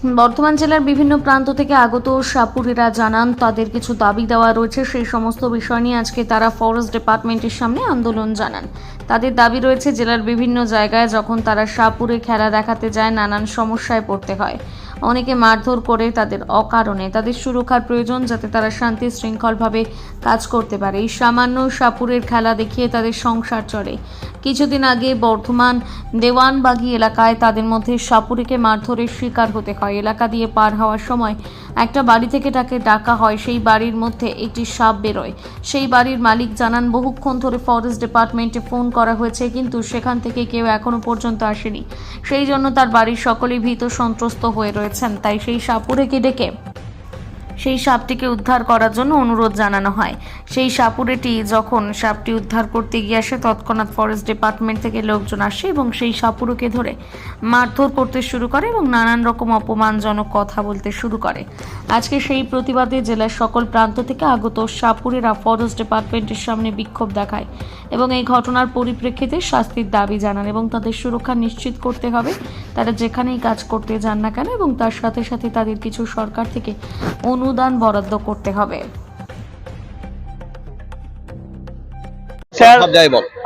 বর্ধমান জেলার বিভিন্ন প্রান্ত থেকে আগত সাপুরেরা জানান, তাদের কিছু দাবি দেওয়া রয়েছে। সেই সমস্ত বিষয় নিয়ে আজকে তারা ফরেস্ট ডিপার্টমেন্টের সামনে আন্দোলন জানান। তাদের দাবি রয়েছে, জেলার বিভিন্ন জায়গায় যখন তারা সাপুরে খেলা দেখাতে যায়, নানান সমস্যায় পড়তে হয়। অনেকে মারধর করে তাদের অকারণে। তাদের সুরক্ষার প্রয়োজন যাতে তারা শান্তি শৃঙ্খলভাবে কাজ করতে পারে। এই সামান্য সাপুরের খেলা দেখিয়ে তাদের সংসার চলে। কিছুদিন আগে বর্ধমান দেওয়ানবাগি এলাকায় তাদের মধ্যে সাপুরিকে মারধরের শিকার হতে হয়। এলাকা দিয়ে পার হওয়ার সময় একটা বাড়ি থেকে তাকে ডাকা হয়, সেই বাড়ির মধ্যে একটি সাপ বেরোয়। সেই বাড়ির মালিক জানান, বহুক্ষণ ধরে ফরেস্ট ডিপার্টমেন্টে ফোন করা হয়েছে, কিন্তু সেখান থেকে কেউ এখনও পর্যন্ত আসেনি। সেই জন্য তার বাড়ির সকলেই ভীত সন্ত্রস্ত হয়ে রয়েছেন, তাই সেই সাপুরেকে ডেকে সেই সাপটিকে উদ্ধার করার জন্য অনুরোধ জানানো হয়। সেই সাপুরেটি যখন সাপটি উদ্ধার করতে গিয়ে আসে, তৎক্ষণাৎ ফরেস্ট ডিপার্টমেন্ট থেকে লোকজন আসে এবং সেই সাপুরকে ধরে মারধর করতে শুরু করে এবং নানান রকম অপমানজনক কথা বলতে শুরু করে। আজকে সেই প্রতিবাদে জেলার সকল প্রান্ত থেকে আগত সাপুরেরা ফরেস্ট ডিপার্টমেন্টের সামনে বিক্ষোভ দেখায় এবং এই ঘটনার পরিপ্রেক্ষিতে শাস্তির দাবি জানান এবং তাদের সুরক্ষা নিশ্চিত করতে হবে। তারা যেখানেই কাজ করতে যান না কেন এবং তার সাথে সাথে তাদের কিছু সরকার থেকে অনুদান বরাদ্দ করতে হবে।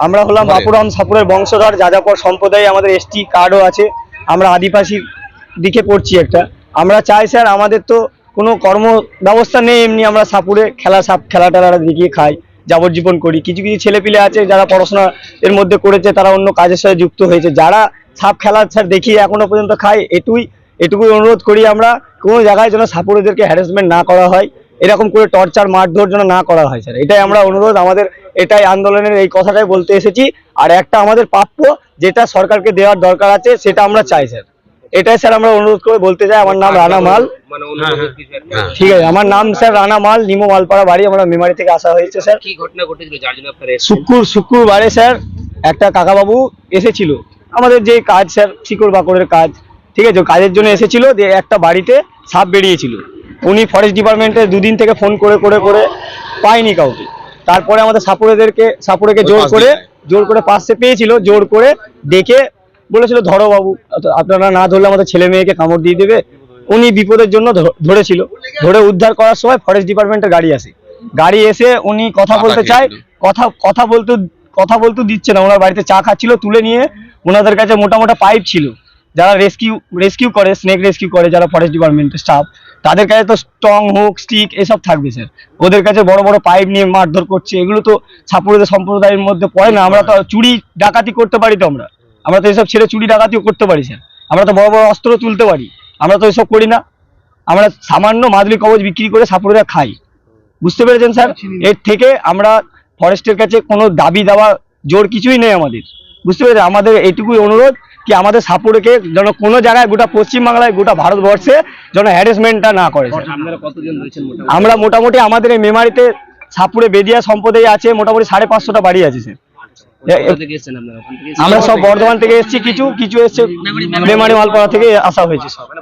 আমরা হলাম বাপুরাম সাপুরের বংশধর যাযাবর সম্প্রদায় আমাদের এসটি কার্ডও আছে। আমরা আদিবাসী দিকে পড়ছি একটা। আমরা চাই স্যার আমাদের তো কোনো কর্ম ব্যবস্থা নেই এমনি আমরা সাপুরে খেলা সাপ খেলা টেলা দেখিয়ে খাই যাবজ্জীবন করি। কিছু কিছু ছেলেপিলে আছে যারা পড়াশোনা এর মধ্যে করেছে তারা অন্য কাজের সাথে যুক্ত হয়েছে। যারা সাপ খেলা স্যার দেখিয়ে এখনও পর্যন্ত খায় এটুই এটুকুই অনুরোধ করি আমরা কোনো জায়গায় যেন সাপোর্টদেরকে হ্যারাসমেন্ট না করা হয় এরকম করে টর্চার মারধর যেন না করা হয় স্যার এটাই আমরা অনুরোধ আমাদের এটাই আন্দোলনের এই কথাটাই বলতে এসেছি। আর একটা আমাদের প্রাপ্য যেটা সরকারকে দেওয়ার দরকার আছে সেটা আমরা চাই স্যার এটাই স্যার আমরা অনুরোধ করে বলতে চাই। আমার নাম রানা মাল। মানে কিছু একটা- হ্যাঁ। ঠিক আছে আমার নাম স্যার রানা মাল নিমো মালপাড়া বাড়ি আমরা মেমারি থেকে আসা হয়েছে স্যার কি ঘটনা ঘটেছিল যার জন্য আপনারা শুক্র শুক্রবারে স্যার একটা কাকাবাবু এসেছিল। আমাদের যে কাজ স্যার শিকড় বাকড়ের কাজ ঠিক আছে কাজের জন্য এসেছিল যে একটা বাড়িতে সাপ বেরিয়েছিল। উনি ফরেস্ট ডিপার্টমেন্টে দুদিন থেকে ফোন করে করে করে পায়নি কাউকে। তারপরে আমাদের সাপুরেদেরকে সাপুরেকে জোর করে জোর করে পাশে পেয়েছিল জোর করে ডেকে বলেছিল ধরো বাবু আপনারা না ধরলে আমাদের ছেলে মেয়েকে কামড় দিয়ে দেবে। উনি বিপদের জন্য ধরেছিল। ধরে উদ্ধার করার সময় ফরেস্ট ডিপার্টমেন্টের গাড়ি আসে। গাড়ি এসে উনি কথা বলতে চায় কথা কথা বলতে কথা বলতে দিচ্ছে না। ওনার বাড়িতে চা খাচ্ছিল তুলে নিয়ে ওনাদের কাছে মোটা মোটা পাইপ ছিল। যারা রেস্কিউ রেস্কিউ করে স্নেক রেস্কিউ করে, যারা ফরেস্ট ডিপার্টমেন্টের স্টাফ তাদের কাছে তো স্ট্রং হোক স্টিক এসব থাকবে স্যার ওদের কাছে বড় বড় পাইপ নিয়ে মারধর করছে, এগুলো তো ছাপুরদের সম্প্রদায়ের মধ্যে পড়ে না। আমরা তো চুরি ডাকাতি করতে পারি তো আমরা। আমরা তো এসব ছেড়ে চুরি ডাকাতিও করতে পারি স্যার আমরা তো বড় বড় অস্ত্র তুলতে পারি। আমরা তো এসব করি না। আমরা সামান্য মাদুলি কবচ বিক্রি করে সাপুরেরা খাই। বুঝতে পেরেছেন স্যার এর থেকে আমরা ফরেস্টের কাছে কোনো দাবি দেওয়া জোর কিছুই নেই আমাদের। বুঝতে পেরেছেন? আমাদের এইটুকুই অনুরোধ। কি আমাদের সাপুরকে যেন কোনো জায়গায় গোটা পশ্চিমবাংলায় গোটা ভারতবর্ষে যেন হ্যারাসমেন্টটা না করে স্যার। আপনারা কতজন রয়েছেন মোটামুটি? আমরা মোটামুটি আমাদের এই মেমারিতে সাপুরে বেদিয়া সম্প্রদায় আছে মোটামুটি সাড়ে পাঁচশোটা বাড়ি আছে স্যার। কোথা থেকে এসেছেন আপনারা? ওখান থেকে এসেছেন? আমরা সব বর্ধমান থেকে এসেছি কিছু কিছু এসছে মেমারি মালপাড়া থেকে আসা হয়েছে। সব মানে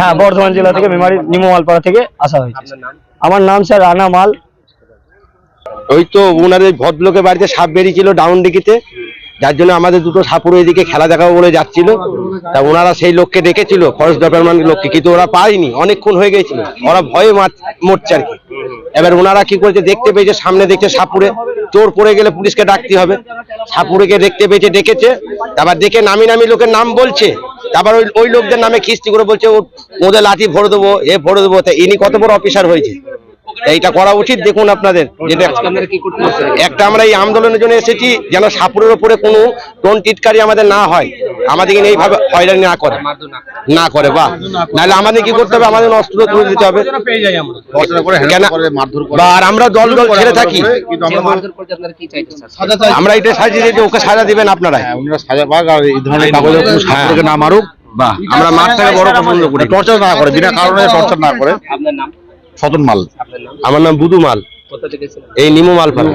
হ্যাঁ বর্ধমান জেলা থেকে মেমারি নিমো মালপাড়া থেকে আসা হয়েছে। আমার নাম স্যার রানা মাল। ওই তো ওনার ওনাদের ভদ্রলোকের বাড়িতে সাপ বেরিয়েছিল ডাউন দিকিতে যার জন্য আমাদের দুটো সাপুর এদিকে খেলা দেখাবো বলে যাচ্ছিল। তা ওনারা সেই লোককে ডেকেছিল, ফরেস্ট ডিপার্টমেন্ট লোককে, কিন্তু ওরা পায়নি, অনেকক্ষণ হয়ে গেছিল ওরা ভয়ে মরছে আর কি। এবার ওনারা কি করেছে, দেখতে পেয়েছে, সামনে দেখছে সাপুরে চোর পড়ে গেলে পুলিশকে ডাকতে হবে। সাপুরেকে দেখতে পেয়েছে, ডেকেছে, তারপর দেখে নামি নামি লোকের নাম বলছে। তারপর ওই ওই লোকদের নামে খিস্তি করে বলছে ওদের লাঠি ভরে দেবো, এ ভরে দেবো। তা ইনি কত বড় অফিসার হয়েছে। এইটা করা উচিত। দেখুন আপনাদের যেটা আজকে আপনারা কি করতে এসেছেন একটা আমরা এই আন্দোলনের জন্য এসেছি যেন সাপুরের উপরে কোনো টোন টিটকারি আমাদের না হয়। আমাদেরকে এইভাবে হয়রানি না করে। না করে বা নাহলে আমাদের কি করতে হবে? আমাদের অস্ত্র তুলে দিতে হবে। বা আর আমরা দল দল ছেড়ে থাকি। আমরা তো- মারধর করতে আপনারা কি চাইছেন স্যার আমরা এটা সাজিয়ে দিয়েছি ওকে সাজা দিবেন আপনারা। হ্যাঁ, সাজা পাক আর এই ধরনের কাগজে না মারুক। বাহ আমরা মাঠ থেকে বড় পছন্দ করি টর্চার না করে বিনা কারণে টর্চার না করে। আপনার নাম? সতন মাল। আমার নাম বুদু মাল। কোথা থেকে এসেছেন? এই নিমু মাল পাল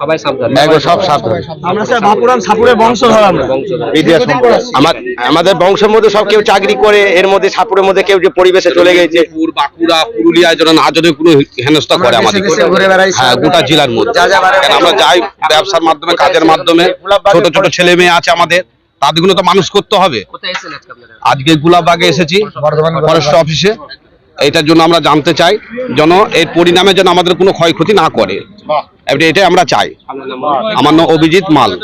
সবাই সাবধান। সব সাবধান। আমরা স্যার বাপুরাম সাপুরের বংশধর আমরা। বংশধর। বিদ্যা সম্প্রদায় আমার আমাদের বংশের মধ্যে সব কেউ চাকরি করে এর মধ্যে সাপুরের মধ্যে কেউ যে পরিবেশে চলে গেছে। মেদিনীপুর বাঁকুড়া পুরুলিয়া যেন না যদি কোনো হেনস্থা করে আমাদের। হ্যাঁ গোটা জেলার মধ্যে। আমরা যাই ব্যবসার মাধ্যমে কাজের মাধ্যমে। ছোট ছোট ছেলে মেয়ে আছে আমাদের। তাদেরগুলো তো মানুষ করতে হবে। আজকে গুলাবাগে এসেছি। ফরেস্ট অফিসে। এইটার জন্য আমরা জানতে চাই যেন এর পরিণামে যেন আমাদের কোনো ক্ষয়ক্ষতি না করে। এটাই আমরা চাই। আমার নাম অভিজিৎ মাল।